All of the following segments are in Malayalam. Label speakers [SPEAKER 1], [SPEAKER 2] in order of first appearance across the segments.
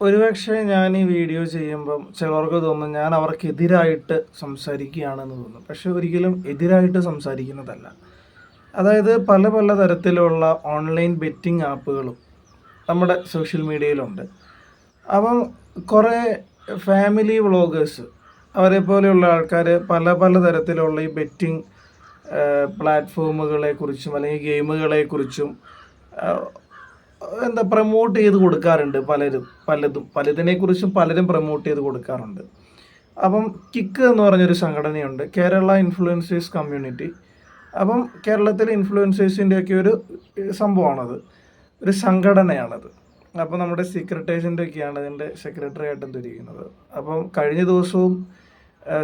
[SPEAKER 1] ഒരുപക്ഷെ ഞാൻ ഈ വീഡിയോ ചെയ്യുമ്പം ചിലർക്ക് തോന്നും ഞാൻ അവർക്കെതിരായിട്ട് സംസാരിക്കുകയാണെന്ന് തോന്നും. പക്ഷെ ഒരിക്കലും എതിരായിട്ട് സംസാരിക്കുന്നതല്ല. അതായത് പല പല തരത്തിലുള്ള ഓൺലൈൻ ബെറ്റിംഗ് ആപ്പുകളും നമ്മുടെ സോഷ്യൽ മീഡിയയിലുണ്ട്. അപ്പം കുറേ ഫാമിലി വ്ളോഗേഴ്സ് അവരെ പോലെയുള്ള ആൾക്കാർ പല പല തരത്തിലുള്ള ഈ ബെറ്റിംഗ് പ്ലാറ്റ്ഫോമുകളെക്കുറിച്ചും അല്ലെങ്കിൽ ഗെയിമുകളെ കുറിച്ചും എന്താ പ്രൊമോട്ട് ചെയ്ത് കൊടുക്കാറുണ്ട് പലരും. പലതും. പലതിനെ കുറിച്ചും പലരും പ്രൊമോട്ട് ചെയ്ത് കൊടുക്കാറുണ്ട്. അപ്പം കിക്ക് എന്ന് പറഞ്ഞൊരു സംഘടനയുണ്ട്. കേരള ഇൻഫ്ലുവൻസേഴ്സ് കമ്മ്യൂണിറ്റി അപ്പം കേരളത്തിലെ ഇൻഫ്ലുവൻസേഴ്സിന്റെ ഒക്കെ ഒരു സംഭവമാണത്. ഒരു സംഘടനയാണത്. അപ്പം നമ്മുടെ സീക്രട്ടേഴ്സിന്റെ ഒക്കെയാണ് അതിന്റെ സെക്രട്ടറി ആയിട്ട് എന്തിരിക്കുന്നത്. അപ്പം കഴിഞ്ഞ ദിവസവും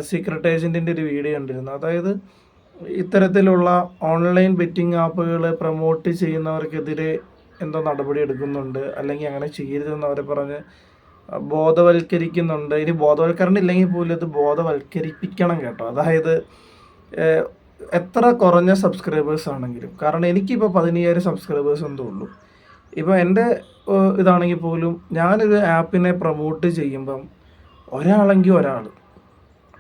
[SPEAKER 1] സീക്രട്ട് ഒരു വീഡിയോ കണ്ടിരുന്നു. അതായത് ഇത്തരത്തിലുള്ള ഓൺലൈൻ ബെറ്റിംഗ് ആപ്പുകൾ പ്രൊമോട്ട് ചെയ്യുന്നവർക്കെതിരെ എന്തോ നടപടി എടുക്കുന്നുണ്ട് അല്ലെങ്കിൽ അങ്ങനെ ചെയ്യരുതെന്ന് അവരെ പറഞ്ഞ് ബോധവൽക്കരിക്കുന്നുണ്ട്. ഇനി ബോധവൽക്കരണം ഇല്ലെങ്കിൽ പോലും ഇത് ബോധവൽക്കരിപ്പിക്കണം കേട്ടോ. അതായത് എത്ര കുറഞ്ഞ സബ്സ്ക്രൈബേഴ്സ് ആണെങ്കിലും. കാരണം എനിക്കിപ്പോൾ പതിനയ്യായിരം സബ്സ്ക്രൈബേഴ്സ് എന്തോ ഉള്ളൂ. ഇപ്പോൾ എന്റെ ഇതാണെങ്കിൽ പോലും ഞാനൊരു ആപ്പിനെ പ്രൊമോട്ട് ചെയ്യുമ്പം ഒരാളെങ്കിൽ ഒരാൾ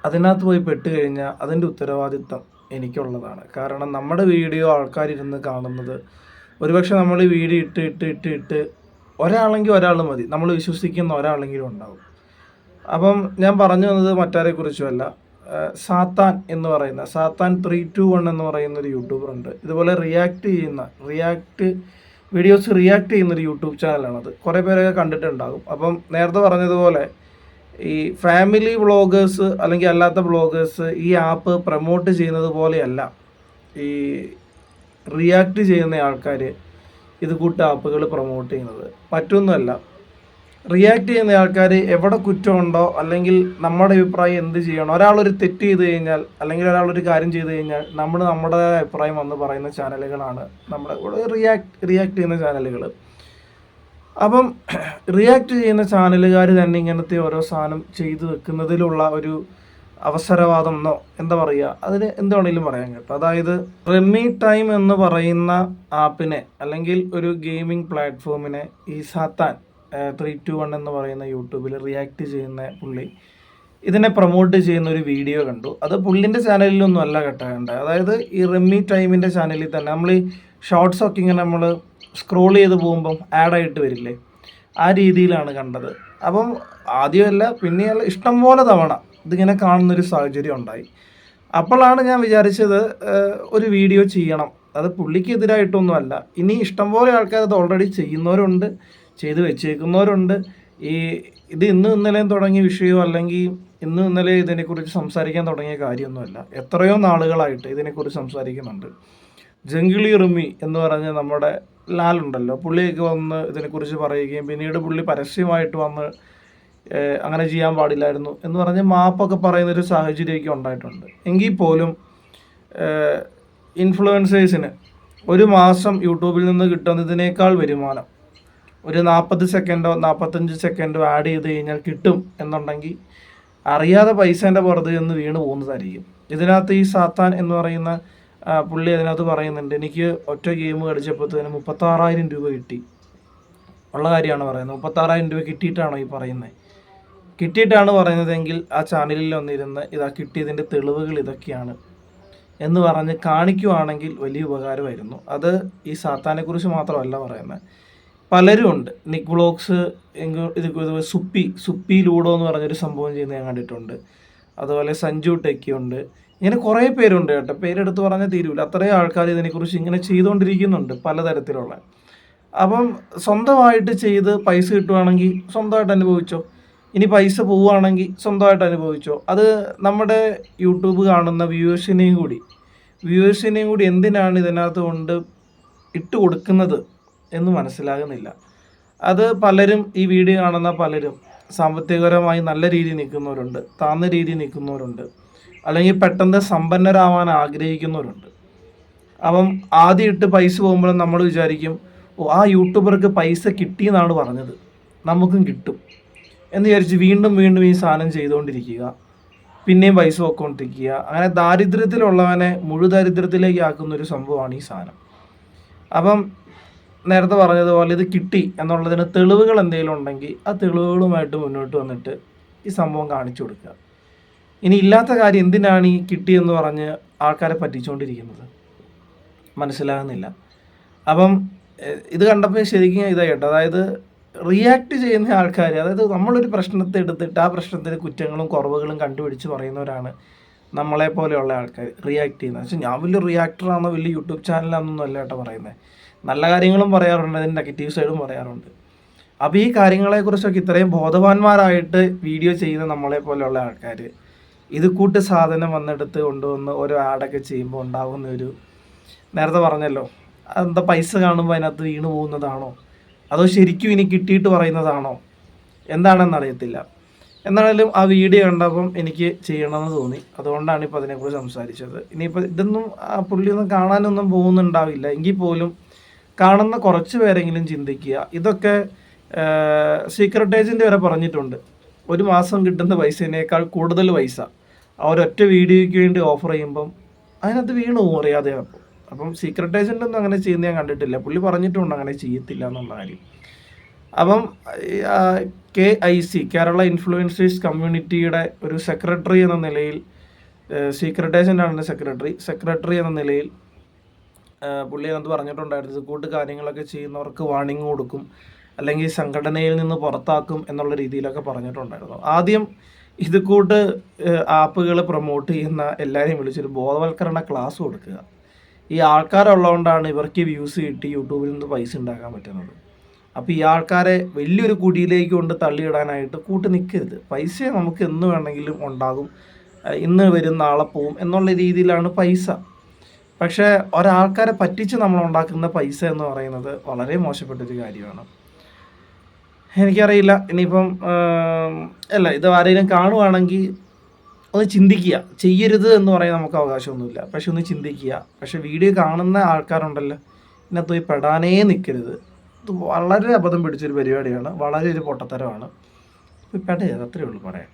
[SPEAKER 1] അതിനകത്ത് പോയി പെട്ട് കഴിഞ്ഞാൽ അതിന്റെ ഉത്തരവാദിത്തം എനിക്കുള്ളതാണ്. കാരണം നമ്മുടെ വീഡിയോ ആൾക്കാരിരുന്ന് കാണുന്നത് ഒരുപക്ഷെ നമ്മൾ വീഡിയോ ഇട്ട് ഇട്ട് ഇട്ട് ഇട്ട് ഒരാളെങ്കിൽ ഒരാൾ മതി. നമ്മൾ വിശ്വസിക്കുന്ന ഒരാളെങ്കിലും ഉണ്ടാവും. അപ്പം ഞാൻ പറഞ്ഞു വന്നത് മറ്റാരെ കുറിച്ചുമല്ല സാത്താൻ എന്ന് പറയുന്ന സാത്താൻ ത്രീ ടു വൺ എന്ന് പറയുന്ന ഒരു യൂട്യൂബർ ഉണ്ട്. ഇതുപോലെ റിയാക്ട് ചെയ്യുന്ന റിയാക്ട് വീഡിയോസ് റിയാക്ട് ചെയ്യുന്ന ഒരു യൂട്യൂബ് ചാനലാണത് കുറേ പേരൊക്കെ കണ്ടിട്ടുണ്ടാകും. അപ്പം നേരത്തെ പറഞ്ഞതുപോലെ ഈ ഫാമിലി വ്ളോഗേഴ്സ് അല്ലെങ്കിൽ അല്ലാത്ത വ്ളോഗേഴ്സ് ഈ ആപ്പ് പ്രമോട്ട് ചെയ്യുന്നത് പോലെയല്ല. ഈ റിയാക്ട് ചെയ്യുന്ന ആൾക്കാർ ഇത് കൂട്ട ആപ്പുകൾ പ്രൊമോട്ട് ചെയ്യുന്നത്. മറ്റൊന്നുമല്ല റിയാക്ട് ചെയ്യുന്ന ആൾക്കാർ എവിടെ കുറ്റമുണ്ടോ അല്ലെങ്കിൽ നമ്മുടെ അഭിപ്രായം എന്ത് ചെയ്യണം ഒരാളൊരു തെറ്റ് ചെയ്ത് കഴിഞ്ഞാൽ അല്ലെങ്കിൽ ഒരാളൊരു കാര്യം ചെയ്ത് കഴിഞ്ഞാൽ നമ്മൾ നമ്മുടെ അഭിപ്രായം വന്ന് പറയുന്ന ചാനലുകളാണ് നമ്മുടെ റിയാക്ട് റിയാക്ട് ചെയ്യുന്ന ചാനലുകൾ അപ്പം റിയാക്ട് ചെയ്യുന്ന ചാനലുകാർ തന്നെ ഇങ്ങനത്തെ ഓരോ സാധനം ചെയ്തു വെക്കുന്നതിലുള്ള ഒരു അവസരവാദം എന്നോ എന്താ പറയുക? അതിന് എന്ത് പറയാൻ കേട്ടോ. അതായത് റെമി ടൈം എന്ന് പറയുന്ന ആപ്പിനെ അല്ലെങ്കിൽ ഒരു ഗെയിമിംഗ് പ്ലാറ്റ്ഫോമിനെ ഈ സാത്താൻ ത്രീ ടു വൺ എന്ന് പറയുന്ന യൂട്യൂബിൽ റിയാക്ട് ചെയ്യുന്ന പുള്ളി ഇതിനെ പ്രൊമോട്ട് ചെയ്യുന്ന ഒരു വീഡിയോ കണ്ടു. അത് പുള്ളിന്റെ ചാനലിലൊന്നും അല്ല കേട്ടോ അതായത് ഈ റെമി ടൈമിന്റെ ചാനലിൽ തന്നെ നമ്മൾ ഈ ഷോർട്ട്സൊക്കെ ഇങ്ങനെ നമ്മൾ സ്ക്രോൾ ചെയ്ത് പോകുമ്പം ആഡായിട്ട് വരില്ലേ? ആ രീതിയിലാണ് കണ്ടത്. അപ്പം ആദ്യമല്ല പിന്നെയല്ല ഇഷ്ടംപോലെ തവണ ഇതിങ്ങനെ കാണുന്നൊരു സാഹചര്യം ഉണ്ടായി. അപ്പോഴാണ് ഞാൻ വിചാരിച്ചത് ഒരു വീഡിയോ ചെയ്യണം. അത് പുള്ളിക്കെതിരായിട്ടൊന്നുമല്ല. ഇനി ഇഷ്ടംപോലെ ആൾക്കാർ അത് ഓൾറെഡി ചെയ്യുന്നവരുണ്ട് ചെയ്തു വെച്ചേക്കുന്നവരുണ്ട്. ഈ ഇത് ഇന്ന് ഇന്നലെയും തുടങ്ങിയ വിഷയമോ അല്ലെങ്കിൽ ഇന്ന് ഇന്നലെ ഇതിനെക്കുറിച്ച് സംസാരിക്കാൻ തുടങ്ങിയ കാര്യമൊന്നുമല്ല. എത്രയോ നാളുകളായിട്ട് ഇതിനെക്കുറിച്ച് സംസാരിക്കുന്നുണ്ട്. ജംഗിളി റിമി എന്ന് പറഞ്ഞ നമ്മുടെ ലാലുണ്ടല്ലോ. പുള്ളിയൊക്കെ വന്ന് ഇതിനെക്കുറിച്ച് പറയുകയും പിന്നീട് പുള്ളി പരസ്യമായിട്ട് വന്ന് അങ്ങനെ ചെയ്യാൻ പാടില്ലായിരുന്നു എന്ന് പറഞ്ഞ് മാപ്പൊക്കെ പറയുന്നൊരു സാഹചര്യമൊക്കെ ഉണ്ടായിട്ടുണ്ട്. എങ്കിൽ പോലും ഇൻഫ്ലുവൻസേഴ്സിന് ഒരു മാസം യൂട്യൂബിൽ നിന്ന് കിട്ടുന്നതിനേക്കാൾ വരുമാനം ഒരു നാൽപ്പത് സെക്കൻഡോ നാൽപ്പത്തഞ്ച് സെക്കൻഡോ ആഡ് ചെയ്ത് കഴിഞ്ഞാൽ കിട്ടും എന്നുണ്ടെങ്കിൽ അറിയാതെ പൈസേന്റെ പുറത്ത് നിന്ന് വീണ് പോകുന്നതായിരിക്കും. ഇതിനകത്ത് ഈ സാത്താൻ എന്ന് പറയുന്ന പുള്ളി അതിനകത്ത് പറയുന്നുണ്ട് എനിക്ക് ഒറ്റ ഗെയിം കളിച്ചപ്പോഴത്തേന് മുപ്പത്താറായിരം രൂപ കിട്ടി. ഉള്ള കാര്യമാണ് പറയുന്നത്. മുപ്പത്താറായിരം രൂപ കിട്ടിയിട്ടാണോ ഈ പറയുന്നത്? കിട്ടിയിട്ടാണ് പറയുന്നതെങ്കിൽ ആ ചാനലിൽ വന്നിരുന്ന് ഇതാ കിട്ടിയതിന്റെ തെളിവുകൾ ഇതൊക്കെയാണ് എന്ന് പറഞ്ഞ് കാണിക്കുവാണെങ്കിൽ വലിയ ഉപകാരമായിരുന്നു. അത് ഈ സാത്താനെക്കുറിച്ച് മാത്രമല്ല പറയുന്നത്. പലരും ഉണ്ട്. നിക് എങ്ക- ഇത് സുപ്പി സുപ്പി ലൂഡോ എന്ന് പറഞ്ഞൊരു സംഭവം ചെയ്യുന്നത് ഞാൻ കണ്ടിട്ടുണ്ട്. അതുപോലെ സഞ്ജു ടെക്കി ഉണ്ട്. ഇങ്ങനെ കുറേ പേരുണ്ട് കേട്ടോ. പേരെടുത്ത് പറഞ്ഞാൽ തീരുമില്ല അത്രയും ആൾക്കാർ ഇതിനെക്കുറിച്ച് ഇങ്ങനെ ചെയ്തുകൊണ്ടിരിക്കുന്നുണ്ട് പലതരത്തിലുള്ള. അപ്പം സ്വന്തമായിട്ട് ചെയ്ത് പൈസ കിട്ടുവാണെങ്കിൽ സ്വന്തമായിട്ട് അനുഭവിച്ചോ? ഇനി പൈസ പോവുകയാണെങ്കിൽ സ്വന്തമായിട്ട് അനുഭവിച്ചോ. അത് നമ്മുടെ യൂട്യൂബ് കാണുന്ന വ്യൂവേഴ്സിനെയും കൂടി. വ്യൂവേഴ്സിനെയും കൂടി എന്തിനാണ് ഇതിനകത്ത് കൊണ്ട് ഇട്ട് കൊടുക്കുന്നത് എന്ന് മനസ്സിലാകുന്നില്ല. അത് പലരും ഈ വീഡിയോ കാണുന്ന പലരും സാമ്പത്തികപരമായി നല്ല രീതിയിൽ നിൽക്കുന്നവരുണ്ട് താന്ന രീതിയിൽ നിൽക്കുന്നവരുണ്ട് അല്ലെങ്കിൽ പെട്ടെന്ന് സമ്പന്നരാവാൻ ആഗ്രഹിക്കുന്നവരുണ്ട്. അപ്പം ആദ്യം ഇട്ട് പൈസ പോകുമ്പോൾ നമ്മൾ വിചാരിക്കും ഓ ആ യൂട്യൂബർക്ക് പൈസ കിട്ടിയെന്നാണ് പറഞ്ഞത്. നമുക്കും കിട്ടും. എന്ന് വിചാരിച്ച് വീണ്ടും വീണ്ടും ഈ സാധനം ചെയ്തുകൊണ്ടിരിക്കുക. പിന്നെയും പൈസ പൊക്കോണ്ടിരിക്കുക അങ്ങനെ ദാരിദ്ര്യത്തിലുള്ളവനെ മുഴുദാരിദ്ര്യത്തിലേക്ക് ആക്കുന്ന ഒരു സംഭവമാണ് ഈ സാധനം. അപ്പം നേരത്തെ പറഞ്ഞതുപോലെ ഇത് കിട്ടി എന്നുള്ളതിന് തെളിവുകൾ എന്തെങ്കിലും ഉണ്ടെങ്കിൽ ആ തെളിവുകളുമായിട്ട് മുന്നോട്ട് വന്നിട്ട് ഈ സംഭവം കാണിച്ചു കൊടുക്കുക. ഇനി ഇല്ലാത്ത കാര്യം എന്തിനാണ് ഈ കിട്ടിയെന്ന് പറഞ്ഞ് ആൾക്കാരെ പറ്റിച്ചുകൊണ്ടിരിക്കുന്നത്? മനസ്സിലാകുന്നില്ല. അപ്പം ഇത് കണ്ടപ്പോൾ ശരിക്കും ഇതായിട്ട് അതായത് റിയാക്ട് ചെയ്യുന്ന ആൾക്കാർ അതായത് നമ്മളൊരു പ്രശ്നത്തെ എടുത്തിട്ട് ആ പ്രശ്നത്തിന് കുറ്റങ്ങളും കുറവുകളും കണ്ടുപിടിച്ച് പറയുന്നവരാണ് നമ്മളെ പോലെയുള്ള ആൾക്കാർ റിയാക്ട് ചെയ്യുന്നത്. പക്ഷേ ഞാൻ വലിയ റിയാക്ടറാണോ വലിയ യൂട്യൂബ് ചാനലാണെന്നൊന്നും അല്ല കേട്ടോ പറയുന്നത്. നല്ല കാര്യങ്ങളും പറയാറുണ്ട് അതിന്റെ നെഗറ്റീവ് സൈഡും പറയാറുണ്ട്. അപ്പോൾ ഈ കാര്യങ്ങളെക്കുറിച്ചൊക്കെ ഇത്രയും ബോധവാന്മാരായിട്ട് വീഡിയോ ചെയ്യുന്ന നമ്മളെ പോലെയുള്ള ആൾക്കാർ ഇത് കൂട്ട് സാധനം വന്നെടുത്ത് കൊണ്ടുവന്ന് ഓരോ ആഡൊക്കെ ചെയ്യുമ്പോൾ ഉണ്ടാകുന്ന ഒരു നേരത്തെ പറഞ്ഞല്ലോ എന്താ പൈസ കാണുമ്പോൾ അതിനകത്ത് വീണ് പോകുന്നതാണോ? അതോ ശരിക്കും ഇനി കിട്ടിയിട്ട് പറയുന്നതാണോ? എന്താണെന്ന് അറിയത്തില്ല എന്നാണേലും ആ വീഡിയോ കണ്ടപ്പം എനിക്ക് ചെയ്യണമെന്ന് തോന്നി. അതുകൊണ്ടാണ് ഇപ്പോൾ അതിനെക്കുറിച്ച് സംസാരിച്ചത്. ഇനിയിപ്പോൾ ഇതൊന്നും പുള്ളിയൊന്നും കാണാനൊന്നും പോകുന്നുണ്ടാവില്ല. എങ്കിൽ പോലും കാണുന്ന കുറച്ച് പേരെങ്കിലും ചിന്തിക്കുക. ഇതൊക്കെ സീക്രട്ട് ഏജന്റ് വരെ പറഞ്ഞിട്ടുണ്ട്. ഒരു മാസം കിട്ടുന്ന പൈസേനേക്കാൾ കൂടുതൽ പൈസ. ആ വീഡിയോയ്ക്ക് വേണ്ടി ഓഫർ ചെയ്യുമ്പം അതിനകത്ത് വീണു അറിയാതെ അപ്പം അപ്പം സീക്രട്ട് ഏജന്റ് ഒന്നും അങ്ങനെ ചെയ്യുന്ന ഞാൻ കണ്ടിട്ടില്ല. പുള്ളി പറഞ്ഞിട്ടുണ്ട് അങ്ങനെ ചെയ്യത്തില്ല എന്നുള്ള കാര്യം. അപ്പം K I C Kerala influencers കമ്മ്യൂണിറ്റിയുടെ ഒരു സെക്രട്ടറി എന്ന നിലയിൽ സീക്രട്ട് ഏജന്റ് ആണ് സെക്രട്ടറി സെക്രട്ടറി എന്ന നിലയിൽ പുള്ളി അതിനകത്ത് പറഞ്ഞിട്ടുണ്ടായിരുന്നു കൂട്ട് കാര്യങ്ങളൊക്കെ ചെയ്യുന്നവർക്ക് വാണിംഗ് കൊടുക്കും അല്ലെങ്കിൽ സംഘടനയിൽ നിന്ന് പുറത്താക്കും എന്നുള്ള രീതിയിലൊക്കെ പറഞ്ഞിട്ടുണ്ടായിരുന്നു. ആദ്യം ഇത് കൂട്ട് ആപ്പുകൾ പ്രൊമോട്ട് ചെയ്യുന്ന എല്ലാവരെയും വിളിച്ചൊരു ബോധവൽക്കരണ ക്ലാസ് കൊടുക്കുക. ഈ ആൾക്കാരുള്ളതുകൊണ്ടാണ് ഇവർക്ക് വ്യൂസ് കിട്ടി യൂട്യൂബിൽ നിന്ന് പൈസ ഉണ്ടാക്കാൻ പറ്റുന്നത്. അപ്പോൾ ഈ ആൾക്കാരെ വലിയൊരു കുടിയിലേക്ക് കൊണ്ട് തള്ളിയിടാനായിട്ട് കൂട്ട് നിൽക്കരുത് പൈസ നമുക്ക് എന്ന് വേണമെങ്കിലും ഉണ്ടാകും. ഇന്ന് വരും നാളെ പോവും എന്നുള്ള രീതിയിലാണ് പൈസ. പക്ഷേ ഒരാൾക്കാരെ പറ്റിച്ച് നമ്മൾ ഉണ്ടാക്കുന്ന പൈസ എന്ന് പറയുന്നത് വളരെ മോശപ്പെട്ടൊരു കാര്യമാണ്. എനിക്കറിയില്ല. ഇനിയിപ്പം അല്ല ഇത് ആരെങ്കിലും കാണുവാണെങ്കിൽ ഒന്ന് ചിന്തിക്കുക. ചെയ്യരുത് എന്ന് പറയാൻ നമുക്ക് അവകാശമൊന്നുമില്ല. പക്ഷെ ഒന്ന് ചിന്തിക്കുക. പക്ഷെ വീഡിയോ കാണുന്ന ആൾക്കാരുണ്ടല്ലോ. ഇതിനകത്ത് പോയി പെടാനേ നിൽക്കരുത്. ഇത് വളരെ അബദ്ധം പിടിച്ചൊരു പരിപാടിയാണ്. വളരെ ഒരു പൊട്ടത്തരമാണ്. പെടരുത്. അത്രയേ ഉള്ളൂ പറയാൻ.